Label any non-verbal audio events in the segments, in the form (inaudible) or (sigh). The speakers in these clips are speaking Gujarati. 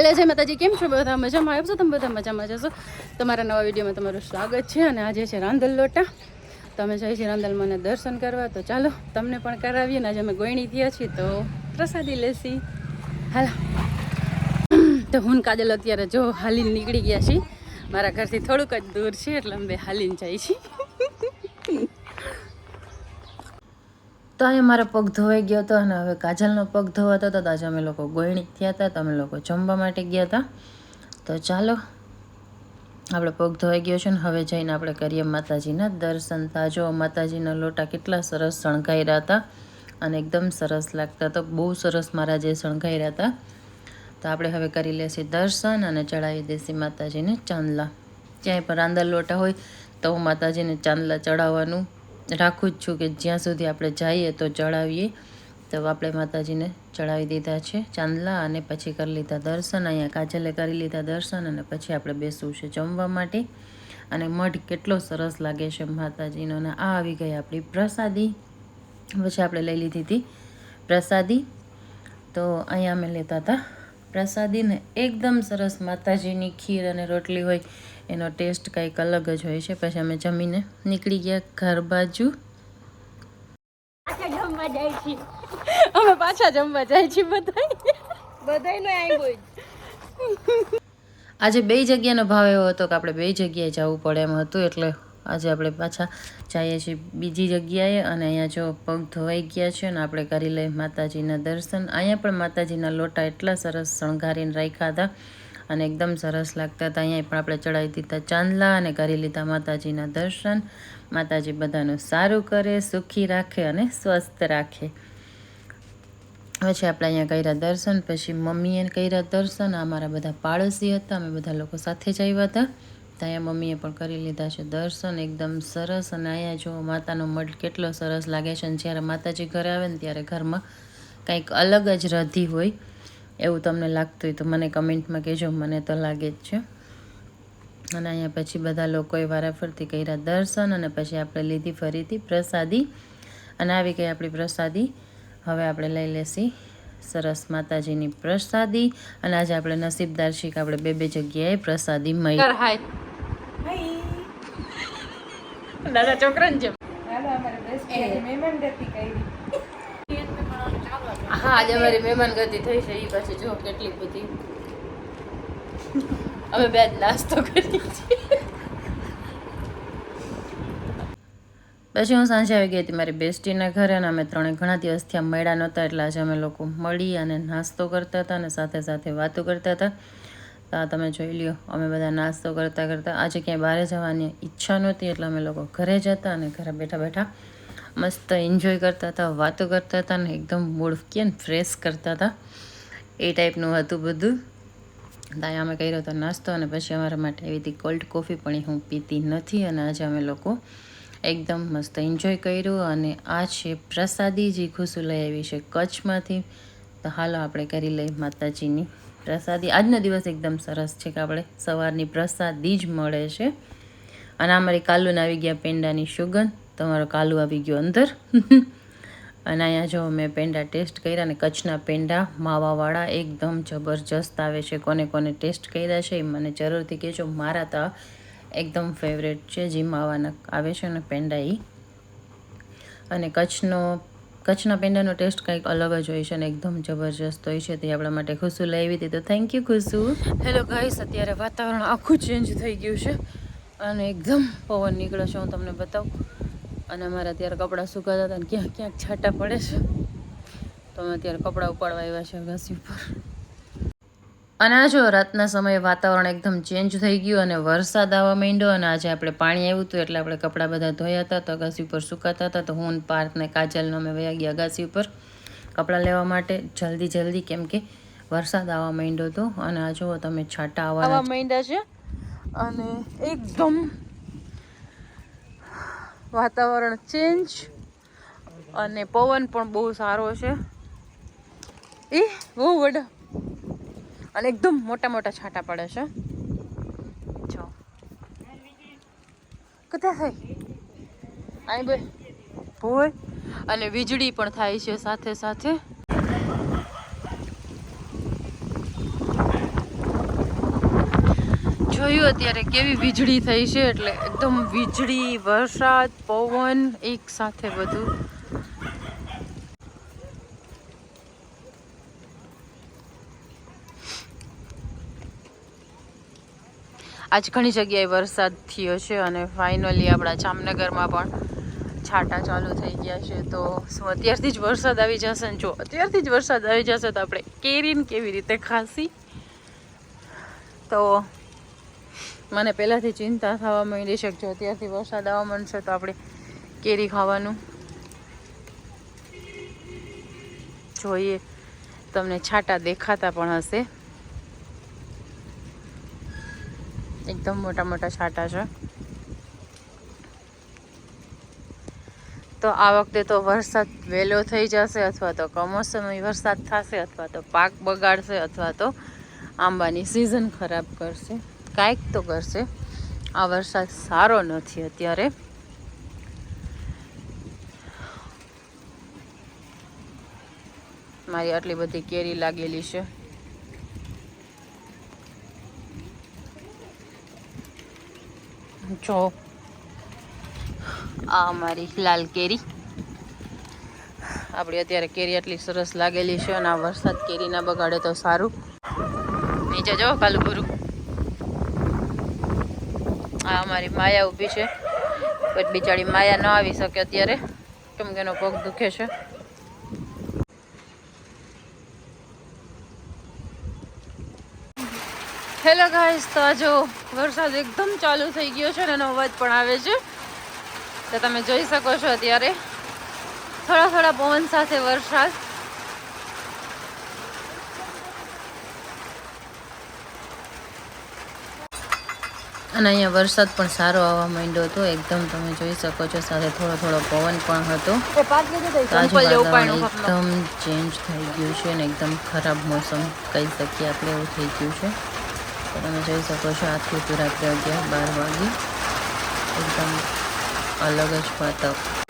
હેલો જય માતાજી, કેમ છો? બધા મજામાં? આવશો તમે બધા મજામાં? જશો? તમારા નવા વિડીયોમાં તમારું સ્વાગત છે અને આજે છે રાંદલ લોટા. તમે જાય છે રાંધલ મને દર્શન કરવા, તો ચાલો તમને પણ કરાવીએ ને આજે અમે ગોયણી થયા છીએ, તો પ્રસાદી લેશી. હાલ. તો હું કાજલ અત્યારે જો હાલીને નીકળી ગયા છીએ. મારા ઘરથી થોડુંક જ દૂર છે, એટલે અમે હાલીને જાય છીએ. તો અહીંયા મારો પગ ધોવાઈ ગયો હતો અને હવે કાજલનો પગ ધોવાતો હતો તો આજે અમે લોકો ગોયણી થયા હતા, તમે લોકો જમવા માટે ગયા હતા. તો ચાલો, આપણે પગ ધોવાઈ ગયો છે ને હવે જઈને આપણે કરીએ માતાજીના દર્શન. તાજો માતાજીના લોટા કેટલા સરસ શણગાર્યા હતા અને એકદમ સરસ લાગતા તો બહુ સરસ મારા જે શણગાર્યા હતા. તો આપણે હવે કરી લેશે દર્શન અને ચડાવી દેશે માતાજીને ચાંદલા. ક્યાંય પણ રાંદલ લોટા હોય તો માતાજીને ચાંદલા ચડાવવાનું રાખું જ છું કે જ્યાં સુધી આપણે જઈએ તો ચડાવીએ. તો આપણે માતાજીને ચડાવી દીધા છે ચાંદલા અને પછી કરી લીધા દર્શન. અહીંયા કાજલે કરી લીધા દર્શન અને પછી આપણે બેસવું છે જમવા માટે. અને મઢ કેટલો સરસ લાગે છે માતાજીનો. અને આ આવી ગઈ આપણી પ્રસાદી. પછી આપણે લઈ લીધી હતી પ્રસાદી. તો અહીંયા અમે લેતા હતા પ્રસાદીને. એકદમ સરસ માતાજીની ખીર અને રોટલી હોય. એનો ટેસ્ટ કંઈક અલગ જ હોય છે. પછી અમે જમીને નીકળી ગયા ઘર બાજુ. અમે પાછા જમવા જાય છીએ બધા બધાયનો આવ્યો જ. આજે બે જગ્યાનો ભાવ એવો હતો કે આપણે બે જગ્યાએ જવું પડે એમ હતું. એટલે આજે આપણે પાછા જઈએ છીએ બીજી જગ્યાએ અને અહીંયા જો પગ ધોવાઈ ગયા છે અને આપણે કરી લઈએ માતાજીના દર્શન. અહીંયા પણ માતાજીના લોટા એટલા સરસ શણગારીને રાખ્યા હતા. અને એકદમ સરસ લાગતા હતા. અહીંયા પણ આપણે ચડાવી દીધા ચાંદલા અને કરી લીધા માતાજીના દર્શન. માતાજી બધાનું સારું કરે, સુખી રાખે અને સ્વસ્થ રાખે. પછી આપણે અહીંયા કર્યા દર્શન, પછી મમ્મીએ કર્યા દર્શન. અમારા બધા પાડોશી હતા, અમે બધા લોકો સાથે જ આવ્યા હતા. તો અહીંયા મમ્મીએ પણ કરી લીધા છે દર્શન, એકદમ સરસ. અને અહીંયા જો માતાનો મઢ કેટલો સરસ લાગે છે અને જ્યારે માતાજી ઘરે આવે ને ત્યારે ઘરમાં કંઈક અલગ જ રધી હોય. એવું તમને લાગતું હોય તો મને કમેન્ટમાં કહેજો મને તો લાગે જ છે. અને અહીંયા પછી બધા લોકોએ વારાફરતી કર્યા દર્શન અને પછી આપણે લીધી ફરીથી પ્રસાદી. અને આવી ગઈ આપણી પ્રસાદી. હવે આપણે લઈ લેશી સરસ માતાજીની પ્રસાદી. અને આજે આપણે નસીબદાર છીએ કે આપણે બે બે જગ્યાએ પ્રસાદી મળી. દાદા છોકરા જેમ. હાલો અમારે બેસ્ટ મહેમાન કરી. હા, આજે અમારી મહેમાન ગતિ થઈ છે એ પાછી જો કેટલી બધી. અમે બે જ નાસ્તો કરી પછી હું સાંજે આવી ગઈ હતી મારી બેસ્ટીના ઘરે અને અમે ત્રણે ઘણા દિવસથી આમ મળ્યા નહોતા, એટલે આજે અમે લોકો મળી અને નાસ્તો કરતા હતા અને સાથે સાથે વાતો કરતા હતા. તો તમે જોઈ લ્યો, અમે બધા નાસ્તો કરતા કરતા આજે ક્યાંય બહાર જવાની ઈચ્છા નહોતી, એટલે અમે લોકો ઘરે જતા અને ઘરે બેઠા બેઠા મસ્ત એન્જોય કરતા હતા, વાતો કરતા હતા ને એકદમ મૂડ કે ને ફ્રેશ કરતા હતા. એ ટાઈપનું હતું બધું. ત્યાં અમે કર્યો હતો નાસ્તો અને પછી અમારા માટે એવી હતી કોલ્ડ કોફી પણ હું પીતી નથી અને આજે અમે લોકો એકદમ મસ્ત એન્જોય કર્યું અને આ છે પ્રસાદી જે ખુશું લઈ આવી છે કચ્છમાંથી. તો હાલો આપણે કરી લઈએ માતાજીની પ્રસાદી. આજનો દિવસ એકદમ સરસ છે કે આપણે સવારની પ્રસાદી જ મળે છે. અને અમારી કાલુન આવી ગયા પેંડાની સુગંધ. તમારો કાલુ આવી ગયો અંદર. અને અહીંયા જો મેં પેંડા ટેસ્ટ કર્યા અને કચ્છના પેંડા, માવાવાળા એકદમ જબરજસ્ત આવે છે. કોને કોને ટેસ્ટ કર્યા છે એ મને જરૂરથી કહેજો. મારા તો એકદમ ફેવરેટ છે, જે માવાના આવે છે ને પેંડા એ અને કચ્છનો, કચ્છના પેંડાનો ટેસ્ટ કંઈક અલગ જ હોય છે અને એકદમ જબરજસ્ત હોય છે. તે આપણા માટે ખુશુ લાવી હતી. તો thank you Khushu. Hello guys અત્યારે વાતાવરણ આખું ચેન્જ થઈ ગયું છે. અને એકદમ પવન નીકળે છે. હું તમને બતાવું. અને અમારે અત્યારે કપડાં સુકાતા હતા અને ક્યાંક ક્યાંક છાંટા પડે છે. તો અમે અત્યારે કપડાં ઉપાડવા આવ્યા છે ઘસી ઉપર. અને આ જો રાતના સમયે વાતાવરણ એકદમ ચેન્જ થઈ ગયું અને વરસાદ આવવા માંડ્યો અને આજે આપણે પાણી આવ્યું હતું એટલે આપણે કપડાં બધા ધોયા હતા તો અગાસી ઉપર સુકાતા હતા તો હું પાર્થને કાજલનો અમે વયા ગયા અગાસી ઉપર કપડાં લેવા માટે. જલ્દી જલ્દી કેમ કે વરસાદ આવવા માંડ્યો હતો અને આ જુઓ તમે છાંટા આવવા માંડ્યા છે. અને એકદમ વાતાવરણ ચેન્જ અને પવન પણ બહુ સારો છે. એ બહુ વડા. અને એકદમ મોટા મોટા છાંટા પડે છે. જો. કથા થાય? અહીં બે. ભોય અને વીજળી પણ થાય છે સાથે સાથે. જોયું અત્યારે કેવી વીજળી થઈ છે એટલે એકદમ વીજળી, વરસાદ, પવન એક સાથે બધું. આજ ઘણી જગ્યાએ વરસાદ થયો છે અને ફાઇનલી આપણા જામનગરમાં પણ છાંટા ચાલુ થઈ ગયા છે. તો શું અત્યારથી જ વરસાદ આવી જશે ને? જો અત્યારથી જ વરસાદ આવી જશે તો આપણે કેરીને કેવી રીતે ખાસી? તો મને પહેલાંથી ચિંતા થવા માંડી છે જો અત્યારથી વરસાદ આવવા માંડશે તો આપણે કેરી ખાવાનું. જોઈએ, તમને છાંટા દેખાતા પણ હશે. એકદમ મોટા મોટા છાટા છે. તો આ વખતે તો વરસાદ વહેલો થઈ જશે અથવા તો કમોસમી વરસાદ થશે અથવા તો પાક બગાડશે અથવા તો આંબાની સિઝન ખરાબ કરશે. કાંઈક તો કરશે. આ વરસાદ સારો નથી અત્યારે. મારી આટલી બધી કેરી લાગેલી છે. જો, આ મારી લાલ કેરી. આપણી અત્યારે કેરી આટલી સરસ લાગેલી છે અને આ વરસાદ કેરી ના બગાડે તો સારું. નીચે જાઓ કાલું ગુરુ આ અમારી માયા ઊભી છે. બટ બિચારી માયા ન આવી શકે અત્યારે. કેમ કે એનો પગ દુખે છે. હેલો ગાઈસ તો આજો વરસાદ એકદમ ચાલુ થઈ ગયો છે અને એનો અવાજ પણ આવે છે. તો તમે જોઈ શકો છો અત્યારે. થોડા થોડા પવન સાથે વરસાદ. અને અહીંયા વરસાદ પણ સારો આવવા માંડ્યો હતો. એકદમ તમે જોઈ શકો છો સાથે થોડો થોડો પવન પણ હતો. એકદમ ચેન્જ થઈ ગયું છે અને એકદમ ખરાબ મોસમ કહી શકીએ આપણે એવું થઈ ગયું છે. તો તમે જોઈ શકો છો આથી તો રાત્રે અગિયાર બાર વાગે. એકદમ અલગ જ વાતાવરણ.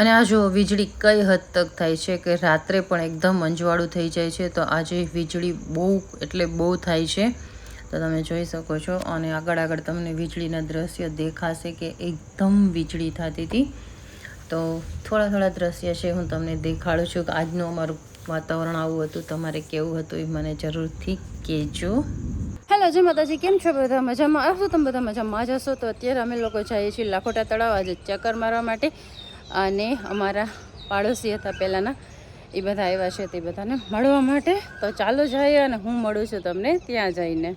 અને આ જો વીજળી કઈ હદ તક થાય છે કે રાત્રે પણ એકદમ અંજવાળું થઈ જાય છે, તો આજે વીજળી બહુ, એટલે બહુ થાય છે. તો તમે જોઈ શકો છો, અને આગળ આગળ તમને વીજળીના દ્રશ્ય દેખાશે કે એકદમ વીજળી થતી હતી. તો થોડા થોડા દ્રશ્ય છે, હું તમને દેખાડું છું કે આજનું અમારું વાતાવરણ આવું હતું. તમારે કેવું હતું એ મને જરૂરથી કહેજો. હેલો, જય માતાજી, કેમ છો બધા? મજામાં? આવશો તમે બધા? મજામાં જ હશો? તો અત્યારે અમે લોકો જઈએ છીએ લાખોટા તળાવ, આજે ચક્કર મારવા માટે. અને અમારા પાડોશી હતા પહેલાંના, એ બધા આવ્યા છે તે બધાને મળવા માટે. તો ચાલો જઈએ અને હું મળું છું તમને ત્યાં જઈને.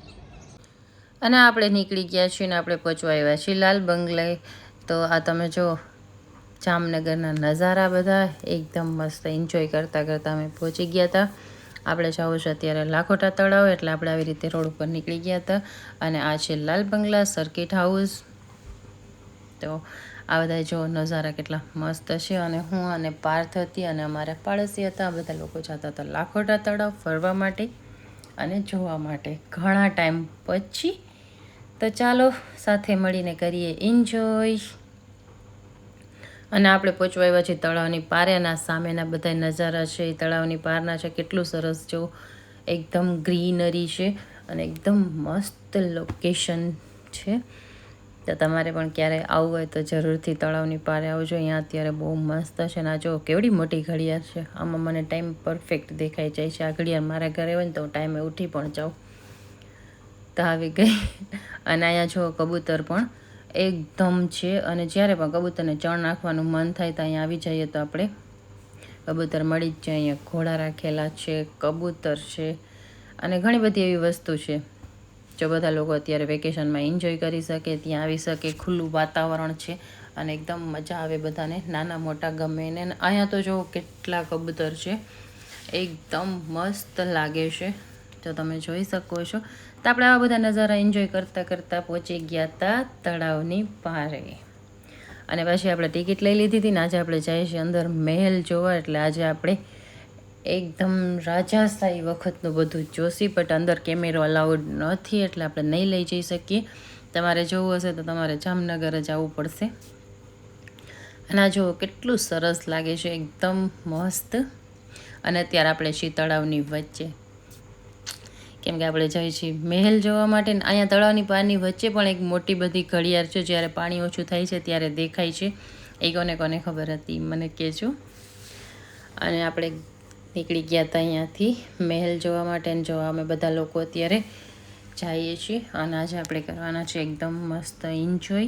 અને આપણે નીકળી ગયા છીએ ને આપણે પહોંચવા આવ્યા છીએ લાલ બંગલે તો આ તમે જો, જામનગરના નજારા બધા એકદમ મસ્ત એન્જોય કરતાં કરતાં અમે પહોંચી ગયા હતા. આપણે જવું છે અત્યારે લાખોટા તળાવ, એટલે આપણે આવી રીતે રોડ ઉપર નીકળી ગયા હતા. અને આ છે લાલ બંગલા સર્કિટ હાઉસ તો આ બધા જો નજારા કેટલા મસ્ત છે અને હું અને પાર્થ હતી અને અમારા પાડોશી હતા, આ બધા લોકો જતા હતા લાખોટા તળાવ ફરવા માટે અને જોવા માટે. ઘણા ટાઈમ પછી તો ચાલો સાથે મળીને કરીએ એન્જોય અને આપણે પહોંચવા આવ્યા છીએ તળાવની પારેના સામેના બધા નજારા છે તળાવની પારના છે, કેટલું સરસ જો એકદમ ગ્રીનરી છે અને એકદમ મસ્ત લોકેશન છે. તો તમારે પણ ક્યારે આવવું હોય તો જરૂરથી તળાવની પારે આવજો. અહીંયા અત્યારે બહુ મસ્ત છે ને આ જો કેવડી મોટી ઘડિયાળ છે. આમાં મને ટાઈમ પરફેક્ટ દેખાઈ જાય છે. આ ઘડિયાળ મારા ઘરે હોય ને તો હું ટાઈમે ઉઠી પણ જાઉં. તો આવી ગઈ. અને અહીંયા જો કબૂતર પણ એકદમ છે. અને જ્યારે પણ કબૂતરને ચણ નાખવાનું મન થાય તો અહીંયા આવી જઈએ તો આપણે. કબૂતર મળી જ જાય. અહીંયા ઘોડા રાખેલા છે, કબૂતર છે અને ઘણી બધી એવી વસ્તુ છે. જો બધા લોકો અત્યારે વેકેશનમાં એન્જોય કરી શકે, ત્યાં આવી શકે, ખુલ્લું વાતાવરણ છે અને એકદમ મજા આવે બધાને, નાના મોટા ગમે ને. અહીંયા તો જો કેટલા કબૂતર છે, એકદમ મસ્ત લાગે છે. તો તમે જોઈ શકો છો. તો આપણે આવા બધા નજારા એન્જોય કરતાં કરતાં પહોંચી ગયા હતા તળાવની પારે. અને પછી આપણે ટિકિટ લઈ લીધી હતી ને, આજે આપણે જઈએ છીએ અંદર મહેલ જોવા, એટલે આજે આપણે એકદમ રાજાશાહી વખતનું બધું જોશી બટ અંદર કેમેરો અલાઉડ નથી, એટલે આપણે નહીં લઈ જઈ શકીએ. તમારે જોવું હશે તો તમારે જામનગર જ આવવું પડશે. અને આ જુઓ, કેટલું સરસ લાગે છે, એકદમ મસ્ત. અને અત્યારે આપણે છીએ તળાવની વચ્ચે. કેમ કે આપણે જઈએ છીએ મહેલ જોવા માટે. ને અહીંયા તળાવની પારની વચ્ચે પણ એક મોટી બધી ઘડિયાળ છે, જ્યારે પાણી ઓછું થાય છે, ત્યારે દેખાય છે. એ કોને કોને ખબર હતી, મને કહેજો. અને આપણે નીકળી ગયા હતા અહીંયાથી. મહેલ જોવા માટે ને જોવા અમે બધા લોકો અત્યારે જઈએ છીએ. અને આજે આપણે કરવાના છે એકદમ મસ્ત એન્જોય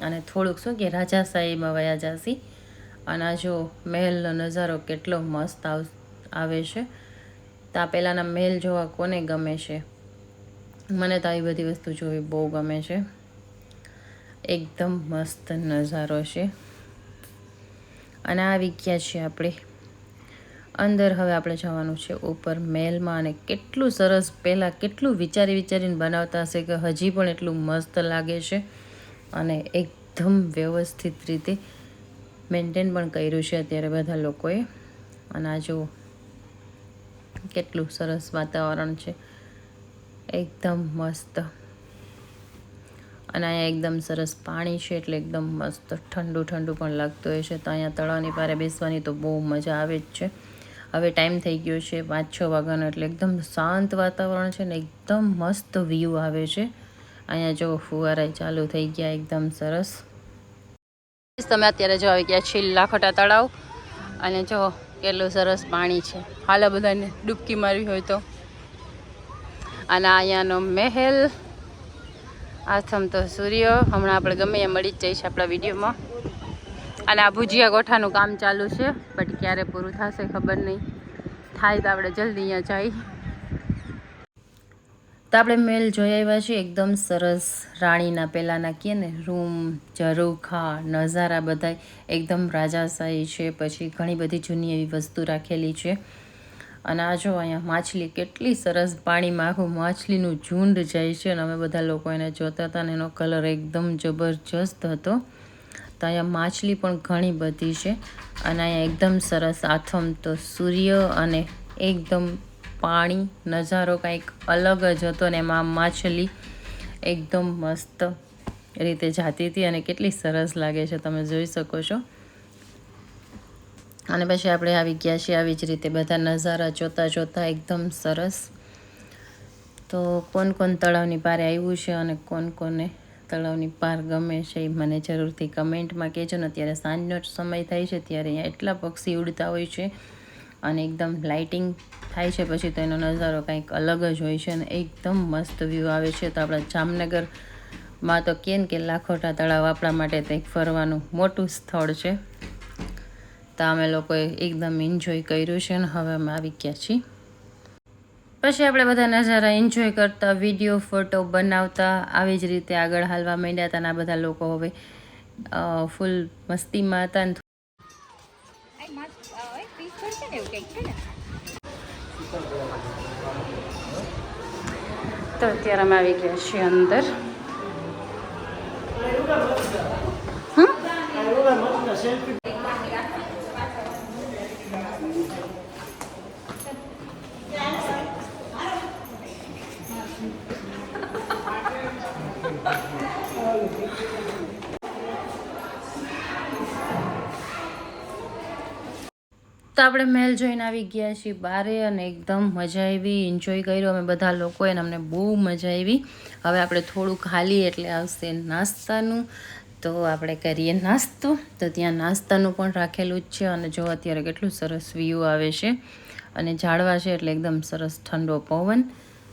અને થોડુંક શું કે રાજાશાહીમાં વયા જાસી. અને આ જો મહેલનો નજારો કેટલો મસ્ત આવે છે. તો આ પહેલાંના મહેલ જોવા કોને ગમે છે? મને તો આવી બધી વસ્તુ જોવી બહુ ગમે છે. એકદમ મસ્ત નજારો છે. અને આવી ગયા છીએ આપણે. અંદર હવે આપણે જવાનું છે ઉપર મેલમાં અને કેટલું સરસ પહેલાં કેટલું વિચારી વિચારીને બનાવતા હશે કે હજી પણ એટલું મસ્ત લાગે છે. અને એકદમ વ્યવસ્થિત રીતે મેન્ટેન પણ કર્યું છે અત્યારે બધા લોકોએ. અને આ જુઓ, કેટલું સરસ વાતાવરણ છે. એકદમ મસ્ત. અને અહીંયા એકદમ સરસ પાણી છે એટલે એકદમ મસ્ત ઠંડુ ઠંડુ પણ લાગતું હોય છે. તો અહીંયા તળાવની પારે બેસવાની તો બહુ મજા આવે જ છે. હવે ટાઈમ થઈ ગયો છે પાંચ છ વાગ્યાનો એટલે એકદમ શાંત વાતાવરણ છે ને એકદમ મસ્ત વ્યૂ આવે છે. અહીંયા જો ફુવારા ચાલુ થઈ ગયા, એકદમ સરસ. તમે અત્યારે જો આવી ગયા છેલ્લા લાખોટા તળાવ અને જો કેટલું સરસ પાણી છે. હાલ બધાને ડૂબકી મારવી હોય તો. અને અહીંયાનો મહેલ. આથમ તો સૂર્ય. હમણાં આપણે ગમે એ મળી જ જઈશ આપણા વિડીયોમાં. અને આ ભુજિયા ગોઠાનું કામ ચાલુ છે બટ ક્યારે પૂરું થશે ખબર નહીં. થાય તો આપણે જલ્દી અહીંયા જઈ. તો આપણે મેલ જોઈ આવ્યા છીએ, એકદમ સરસ રાણીના પહેલાંના કહે ને, રૂમ, ઝરૂખા, નજારા બધા એકદમ રાજાશાહી છે, પછી ઘણી બધી જૂની એવી વસ્તુ રાખેલી છે. અને આ જો અહીંયા માછલી કેટલી સરસ પાણીમાં આખું માછલીનું ઝુંડ જાય છે, અને અમે બધા લોકો એને જોતા હતા ને એનો કલર એકદમ જબરજસ્ત હતો. તો અહીંયા માછલી પણ ઘણી બધી છે. અને અહીંયા એકદમ સરસ આથમ તો સૂર્ય અને એકદમ પાણી, નજારો કંઈક અલગ જ હતો ને એમાં માછલી એકદમ મસ્ત રીતે જાતી હતી અને કેટલી સરસ લાગે છે તમે જોઈ શકો છો. અને પછી આપણે આવી ગયા છીએ આવી જ રીતે બધા નજારા જોતા જોતા એકદમ સરસ. તો કોણ કોણ તળાવની પારે આવ્યું છે અને કોણ કોને તળાવની પાર ગમે છે એ મને જરૂરથી કમેન્ટમાં કહેજો ને અત્યારે સાંજનો સમય થાય છે ત્યારે અહીંયા એટલા પક્ષી ઉડતા હોય છે અને એકદમ લાઇટિંગ થાય છે પછી તો એનો નજારો કંઈક અલગ જ હોય છે અને એકદમ મસ્ત વ્યૂ આવે છે. તો આપણા જામનગરમાં તો કેમ કે લાખોટા તળાવ આપણા માટે તો એક ફરવાનું મોટું સ્થળ છે. તો અમે લોકોએ એકદમ એન્જોય કર્યું છે અને હવે અમે આવી ગયા છીએ. પછી આપણે બધા નજારા એન્જોય કરતા વીડિયો ફોટો બનાવતા, આવી જ રીતે આગળ હાલવા માંડ્યા હતા અને બધા લોકો હવે ફૂલ મસ્તીમાં હતા ને તો અત્યારે અમે આવી ગયા છીએ અંદર. તો આપણે મહેલ જોઈને આવી ગયા છીએ બારે અને એકદમ મજા આવી એન્જોય કર્યો. અમે બધા લોકોએ અને અમને બહુ મજા આવી. હવે આપણે થોડું ખાલી એટલે આવશે નાસ્તાનું. તો આપણે કરીએ નાસ્તો. તો ત્યાં નાસ્તાનું પણ રાખેલું જ છે અને જો અત્યારે કેટલું સરસ વ્યૂ આવે છે અને ઝાડવા છે એટલે એકદમ સરસ ઠંડો પવન.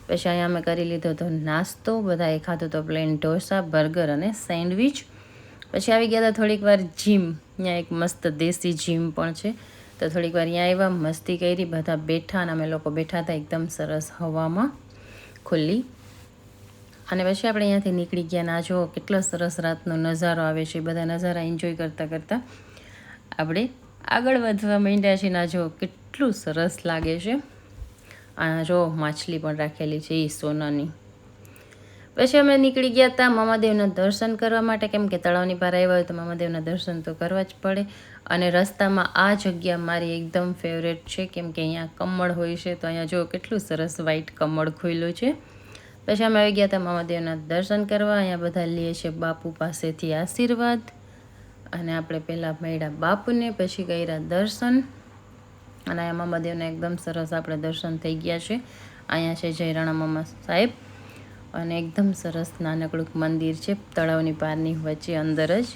પછી અહીંયા અમે કરી લીધો હતો નાસ્તો, બધાએ ખાધો તો પ્લેન ઢોસા, બર્ગર અને સેન્ડવિચ. પછી આવી ગયા હતા થોડીક વાર જીમ ત્યાં એક મસ્ત દેશી જીમ પણ છે. તો થોડીક વાર અહીંયા આવ્યા, મસ્તી કરી, બધા બેઠા અને અમે લોકો બેઠા હતા એકદમ સરસ હવામાં ખુલ્લી. અને પછી આપણે અહીંયાથી નીકળી ગયા ના જુઓ કેટલો સરસ રાતનો નજારો આવે છે, બધા નજારા એન્જોય કરતાં કરતાં આપણે આગળ વધવા માંડ્યા છીએ ના જુઓ કેટલું સરસ લાગે છે. આ જો માછલી પણ રાખેલી છે એ સોનાની. પછી અમે નીકળી ગયા હતા મામાદેવના દર્શન કરવા માટે, કેમ કે તળાવની પાર આવ્યા હોય તો મામાદેવના દર્શન તો કરવા જ પડે. અને રસ્તામાં આ જગ્યા મારી એકદમ ફેવરેટ છે, કેમ કે અહીંયા કમળ હોય છે, તો અહીંયા જો કેટલું સરસ વ્હાઈટ કમળ ખુલ્લું છે. પછી અમે આવી ગયા હતા મામાદેવના દર્શન કરવા, અહીંયા બધા લઈએ છીએ બાપુ પાસેથી આશીર્વાદ. અને આપણે પહેલાં મળ્યા બાપુને, પછી કર્યા દર્શન. અને અહીંયા મામાદેવના એકદમ સરસ આપણે દર્શન થઈ ગયા છે. અહીંયા છે જયરાણા મામા સાહેબ. અને એકદમ સરસ નાનકડું મંદિર છે, તળાવની પારની વચ્ચે અંદર જ.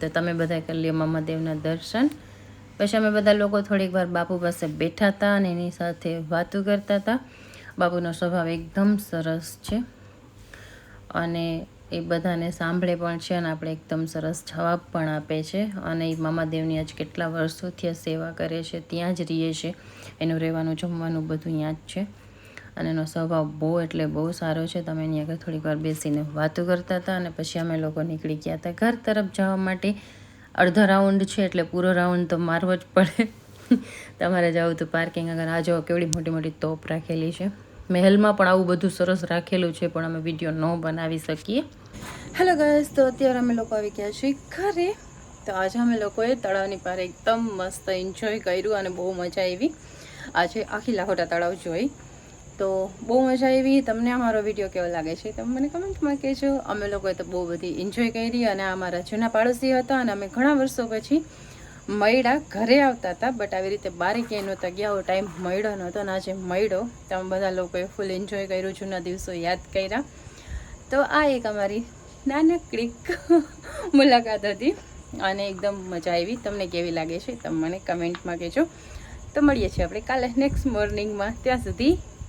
તો તમે બધા કરી લ્યો મામાદેવના દર્શન. પછી અમે બધા લોકો થોડીક વાર બાપુ પાસે બેઠા હતા અને એની સાથે વાતો કરતા હતા. બાપુનો સ્વભાવ એકદમ સરસ છે. અને એ બધાને સાંભળે પણ છે અને આપણે એકદમ સરસ જવાબ પણ આપે છે. અને એ મામાદેવની આજ કેટલા વર્ષોથી સેવા કરે છે, ત્યાં જ રહીએ છે એનું રહેવાનું જમવાનું બધું ત્યાં જ છે. અને એનો સ્વભાવ બહુ એટલે બહુ સારો છે. તમે એની આગળ થોડીક વાર બેસીને વાતો કરતા હતા અને પછી અમે લોકો નીકળી ગયા હતા ઘર તરફ જવા માટે. અડધો રાઉન્ડ છે એટલે પૂરો રાઉન્ડ તો મારવો જ પડે. તમારે જવું તો પાર્કિંગ આગળ. આ જો કેવડી મોટી મોટી તોપ રાખેલી છે. મહેલમાં પણ આવું બધું સરસ રાખેલું છે, પણ અમે વીડિયો ન બનાવી શકીએ. હેલો ગાઈસ તો અત્યારે અમે લોકો આવી ગયા છીએ ઘરે. તો આજે અમે લોકોએ તળાવની પાર એકદમ મસ્ત એન્જોય કર્યું અને બહુ મજા આવી. આજે આખી લાહોટા તળાવ જોઈ. તો બહુ મજા આવી. તમને અમારો વીડિયો કેવો લાગે છે તમે મને કમેન્ટમાં કહેજો. અમે લોકોએ તો બહુ બધી એન્જોય કરી અને અમારા જૂના પાડોશી હતા અને અમે ઘણા વર્ષો પછી મળ્યા ઘરે આવતા હતા બટ આવી રીતે બારે ક્યાંય નહોતા ગયા. એવો ટાઈમ મળ્યો નહોતો અને આજે મળ્યો તમે બધા લોકોએ ફૂલ એન્જોય કર્યું, જૂના દિવસો યાદ કર્યા. તો આ એક અમારી નાનકડી (laughs) મુલાકાત હતી અને એકદમ મજા આવી. તમને કેવી લાગે છે તમે મને કમેન્ટમાં કહેજો. તો મળીએ છીએ આપણે કાલે નેક્સ્ટ મોર્નિંગમાં ત્યાં સુધી